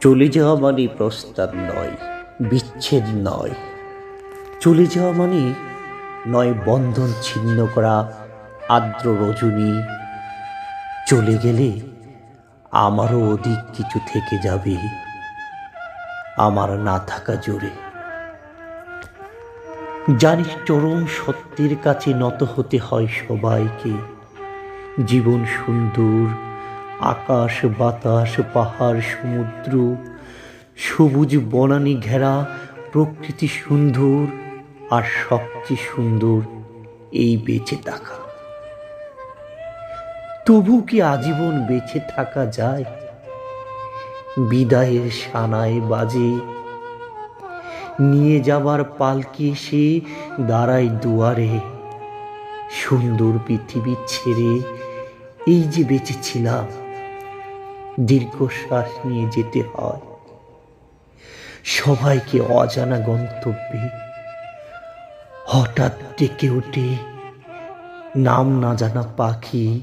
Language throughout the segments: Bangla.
চলে যাওয়া মানে প্রস্তাব নয়, বিচ্ছেদ নয়। চলে যাওয়া মানে নয় বন্ধন ছিন্ন করা, আর্দ্র রজনী। চলে গেলে আমারও অধিক কিছু থেকে যাবে, আমার না থাকা জোরে। জানিস, চরম সত্যের কাছে নত হতে হয় সবাইকে। জীবন সুন্দর আকাশ, বাতাস, পাহাড়, সমুদ্র, সবুজ বনানি ঘেরা, প্রকৃতি সুন্দর আর সবচেয়ে সুন্দর এই বেঁচে থাকা। তবু কি আজীবন বেঁচে থাকা যায়? বিদায়ের সানায় বাজে। নিয়ে যাবার পালকি এসে দাঁড়ায় দুয়ারে। সুন্দর পৃথিবী ছেড়ে এই যে বেঁচেছিলাম দীর্ঘশ্বাস নিয়ে যেতে হয়। সবাইকে অজানা গন্তব্যে হঠাৎ ডেকে ওঠে নাম না জানা পাখি।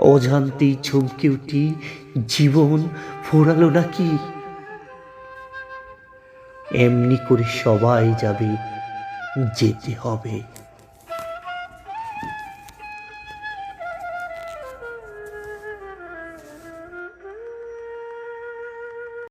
অজান্তেই চমকে উঠি, জীবন ফোরালো নাকি? এমনি করে সবাই যাবে, যেতে হবে।